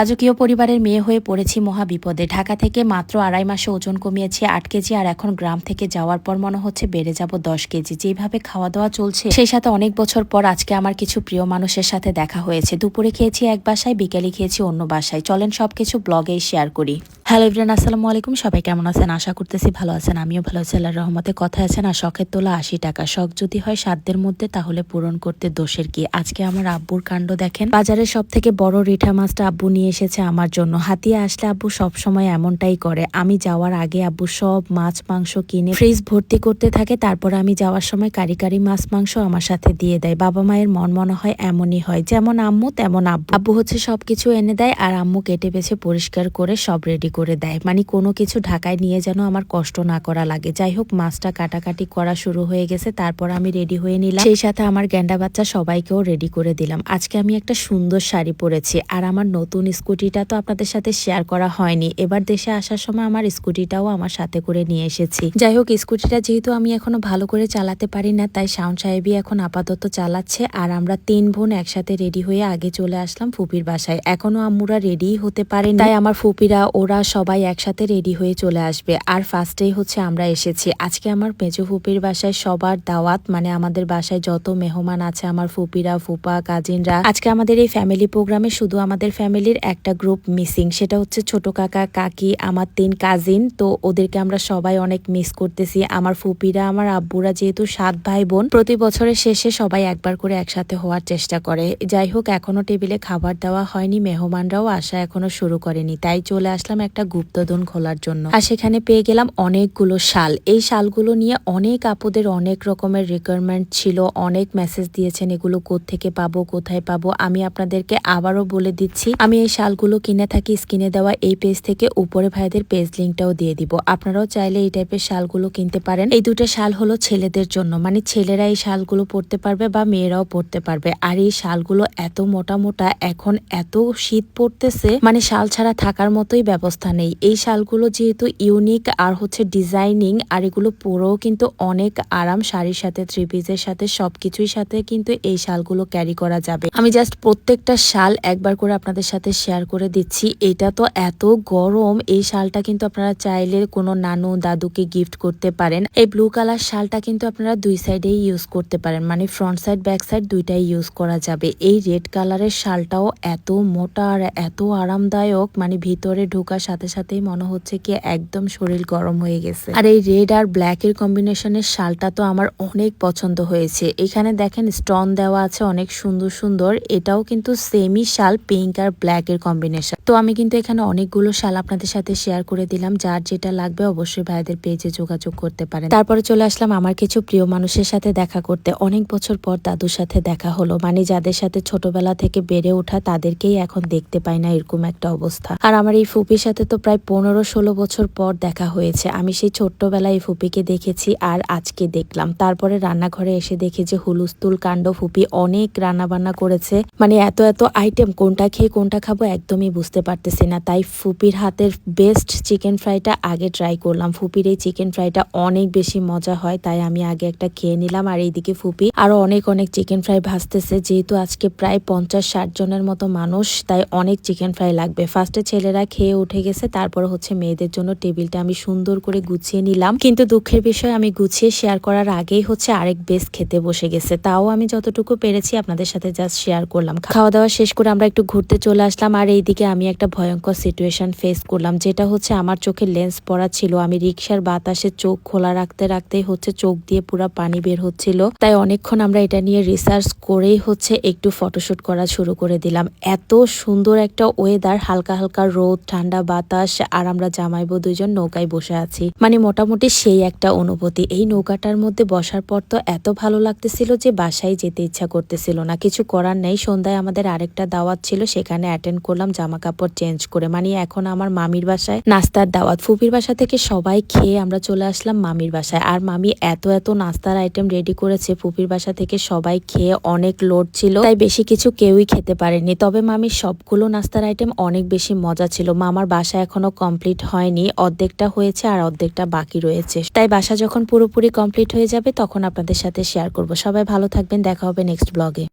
রাজকীয় পরিবারের মেয়ে হয়ে পড়েছি মহা বিপদে ঢাকা থেকে মাত্র আড়াই মাসে ওজন কমিয়েছি আট কেজি আর এখন গ্রাম থেকে যাওয়ার পর মনে হচ্ছে বেড়ে যাব দশ কেজি। যেভাবে খাওয়া দাওয়া চলছে, সেই সাথে অনেক বছর পর আজকে আমার কিছু প্রিয় মানুষের সাথে দেখা হয়েছে। দুপুরে খেয়েছি এক বাসায়, বিকেলে খেয়েছি অন্য বাসায়। চলেন সবকিছু ব্লগেই শেয়ার করি। হ্যালো ইব্রান আসসালামু আলাইকুম। সবাই কেমন আছেন? আশা করতেছি ভালো আছেন। আমিও ভালো আছি। আল্লাহ রহমতে কথা আছেন, আর শখের তোলা আশি টাকা। শখ যদি হয় সাধ্যের মধ্যে, তাহলে পূরণ করতে দোষের কি? আজকে আমার আব্বুর কাণ্ড দেখেন। বাজারের সব থেকে বড় রিঠা মাছটা আব্বু নিয়ে এসেছে আমার জন্য। হাতিয়ে আসলে আব্বু সব সময় এমনটাই করে। আমি যাওয়ার আগে আব্বু সব মাছ, মাংস কিনে ফ্রিজ ভর্তি করতে থাকে। তারপর আমি যাওয়ার সময় কারি কারি মাছ, মাংস আমার সাথে দিয়ে দেয়। বাবা মায়ের মন মনে হয় এমনই হয়। যেমন আম্মু, তেমন আব্বু। আব্বু হচ্ছে সবকিছু এনে দেয় আর আম্মু কেটে বেছে পরিষ্কার করে সব রেডি করে দেয়। মানে কোনো কিছু ঢাকায় নিয়ে যেন আমার কষ্ট না করা লাগে। যাই হোক, মাছটা কাটাকাটি করা শুরু হয়ে গেছে। তারপর আমি রেডি হয়ে নিলাম। সেই সাথে আমার গ্যান্ডা বাচ্চা সবাইকেও রেডি করে দিলাম। আজকে আমি একটা সুন্দর শাড়ি পরেছি। আর আমার নতুন স্কুটিটা তো আপনাদের সাথে শেয়ার করা হয়নি। এবার দেশে আসার সময় আমার স্কুটিটাও আমার সাথে করে নিয়ে এসেছি। যাই হোক, স্কুটিটা যেহেতু আমি এখনও ভালো করে চালাতে পারি না, তাই শাওন সাহেবই এখন আপাতত চালাচ্ছে আর আমরা তিন বোন একসাথে রেডি হয়ে আগে চলে আসলাম ফুপির বাসায়। এখনও আম্মুরা রেডি হতে পারেন। তাই আমার ফুপিরা, ওরা সবাই একসাথে রেডি হয়ে চলে আসবে। আর ফার্স্টেই হচ্ছে আমরা এসেছি। আজকে আমার মেজো ফুপির বাসায় সবার দাওয়াত মানে আমাদের বাসায় যত মেহমান আছে, আমার ফুপিরা, ফুপা, কাজিনরা, আজকে আমাদের এই ফ্যামিলি প্রোগ্রামে শুধু আমাদের ফ্যামিলির একটা গ্রুপ মিসিং সেটা হচ্ছে ছোট কাকা, কাকি, আমার তিন কাজিন তো ওদেরকে আমরা সবাই অনেক মিস করতেছি। আমার ফুপিরা, আমার আব্বুরা যেহেতু সাত ভাই বোন প্রতি বছরের শেষে সবাই একবার করে একসাথে হওয়ার চেষ্টা করে। যাই হোক, এখনও টেবিলে খাবার দেওয়া হয়নি, মেহমানরাও আসা এখনও শুরু করেনি, তাই চলে আসলাম একটা গুপ্তধন খোলার জন্য। আর সেখানে পেয়ে গেলাম অনেকগুলো শাল। এই শালগুলো নিয়ে অনেক আপুদের অনেক রকমের রিকোয়ারমেন্ট ছিল, অনেক মেসেজ দিয়েছেন, এগুলো কোথেকে পাবো, কোথায় পাবো, আমি আপনাদেরকে আবারও বলে দিচ্ছি। আমি এই শালগুলো কিনে থাকি, স্ক্রিনে দেওয়া এই পেজ থেকে উপরে ভাইদের পেজ লিঙ্কটাও দিয়ে দিব। আপনারাও চাইলে এই টাইপের শালগুলো কিনতে পারেন। এই দুটো শাল হলো ছেলেদের জন্য। মানে ছেলেরা এই শালগুলো পরতে পারবে বা মেয়েরাও পরতে পারবে। আর এই শালগুলো এত মোটা মোটা, এখন এত শীত পড়তেছে মানে শাল ছাড়া থাকার মতোই ব্যবস্থা নেই। এই শালগুলো যেহেতু ইউনিক আর হচ্ছে ডিজাইনিং আর এগুলো পরেও কিন্তু অনেক আরাম, শাড়ির সাথে থ্রি পিসের সাথে সবকিছুই সাথে কিন্তু এই শালগুলো ক্যারি করা যাবে। আমি জাস্ট প্রত্যেকটা শাল একবার করে আপনাদের সাথে শেয়ার করে দিচ্ছি। এটা তো এত গরম, এই শালটা কিন্তু আপনারা চাইলে কোনো নানু, দাদুকে গিফট করতে পারেন। এই ব্লু কালার শালটা কিন্তু আপনারা দুই সাইডেই ইউজ করতে পারেন মানে ফ্রন্ট সাইড ব্যাক সাইড দুইটাই ইউজ করা যাবে। এই রেড কালারের শালটাও এত মোটা আর এত আরামদায়ক মানে ভিতরে ঢোকার সাথে সাথেই মনে হচ্ছে কি একদম শরীর গরম হয়ে গেছে। আর এই রেড আর ব্ল্যাক এর কম্বিনেশনের শালটা তো আমার অনেক পছন্দ হয়েছে। এখানে দেখেন স্টোন দেওয়া আছে অনেক সুন্দর সুন্দর, এটাও কিন্তু সেমি শাল পিঙ্ক আর ব্ল্যাক এর কম্বিনেশন তো আমি কিন্তু এখানে অনেকগুলো শাল আপনাদের সাথে শেয়ার করে দিলাম, যার যেটা লাগবে অবশ্যই ভাইদের পেজে যোগাযোগ করতে পারেন। তারপরে চলে আসলাম আমার কিছু প্রিয় মানুষের সাথে দেখা করতে। অনেক বছর পর দাদুর সাথে দেখা হলো মানে যাদের সাথে ছোটবেলা থেকে বেড়ে ওঠা তাদেরকেই এখন দেখতে পাই না, এরকম একটা অবস্থা। আর আমার এই ফুপির সাথে তো প্রায় পনেরো ষোলো বছর পর দেখা হয়েছে। আমি সেই ছোট্টবেলায় এই ফুপিকে দেখেছি আর আজকে দেখলাম। তারপরে রান্নাঘরে এসে দেখি যে হুলুস্তুল কাণ্ড ফুপি অনেক রান্না বান্না করেছে। মানে এত এত আইটেম কোনটা খেয়ে কোনটা খাব একদমই বুঝতে পারতেছি না। তাই ফুপির হাতের বেস্ট চিকেন ফ্রাইটা আগে ট্রাই করলাম। ফুপির এই চিকেন ফ্রাইটা অনেক বেশি মজা হয়, তাই আমি আগে একটা খেয়ে নিলাম। আর এইদিকে ফুপি আরও অনেক অনেক চিকেন ফ্রাই ভাজতেছে। যেহেতু আজকে প্রায় পঞ্চাশ, ষাট জনের মতো মানুষ, তাই অনেক চিকেন ফ্রাই লাগবে। ফার্স্টে ছেলেরা খেয়ে উঠে গেছে, তারপর হচ্ছে মেয়েদের জন্য টেবিলটা আমি সুন্দর করে গুছিয়ে নিলাম। কিন্তু দুঃখের বিষয়, আমি গুছিয়ে শেয়ার করার আগেই হচ্ছে আরেক বেশ খেতে বসে গেছে। তাও আমি যতটুকু পেরেছি, আপনাদের সাথে জাস্ট শেয়ার করলাম। খাওয়া দাওয়া শেষ করে আমরা একটু ঘুরতে চলে আসলাম। আর এইদিকে আমি একটা ভয়ঙ্কর সিচুয়েশন ফেস করলাম, যেটা হচ্ছে আমার চোখে লেন্স পড়া ছিল। আমি রিক্সার বাতাসে চোখ খোলা রাখতে রাখতেই হচ্ছে চোখ দিয়ে পুরো পানি বের হচ্ছিল। তাই অনেকক্ষণ আমরা এটা নিয়ে রিসার্চ করেই হচ্ছে একটু ফটোশুট করা শুরু করে দিলাম। এত সুন্দর একটা ওয়েদার হালকা হালকা রোদ, ঠান্ডা বাতাস আর আমরা জামাইবো দুজন নৌকায় বসে আছি। মানে মোটামুটি সেই একটা অনুভূতি। এই নৌকাটার মধ্যে বসার পর তো এত ভালো লাগতেছিল যে বাসায় যেতে ইচ্ছা করতেছিল না। কিছু করার নেই। সন্ধ্যায় আমাদের আরেকটা দাওয়াত ছিল, সেখানে অ্যাটেন্ড করলাম জামা কাপড় চেঞ্জ করে। মানে এখন আমার মামির বাসায় নাস্তার দাওয়াত। ফুপির বাসা থেকে সবাই খেয়ে আমরা চলে আসলাম মামির বাসায়। আর মামি এত এত নাস্তার আইটেম রেডি করেছে ফুপির বাসা থেকে সবাই খেয়ে অনেক লোড ছিল। তাই বেশি কিছু কেউই খেতে পারেনি। তবে মামির সবগুলো নাস্তার আইটেম অনেক বেশি মজা ছিল। মামার বাসা এখনও কমপ্লিট হয়নি। অর্ধেকটা হয়েছে আর অর্ধেকটা বাকি রয়েছে। তাই বাসা যখন পুরোপুরি কমপ্লিট হয়ে যাবে, তখন আপনাদের সাথে শেয়ার করব। সবাই ভালো থাকবেন। দেখা হবে নেক্সট ব্লগে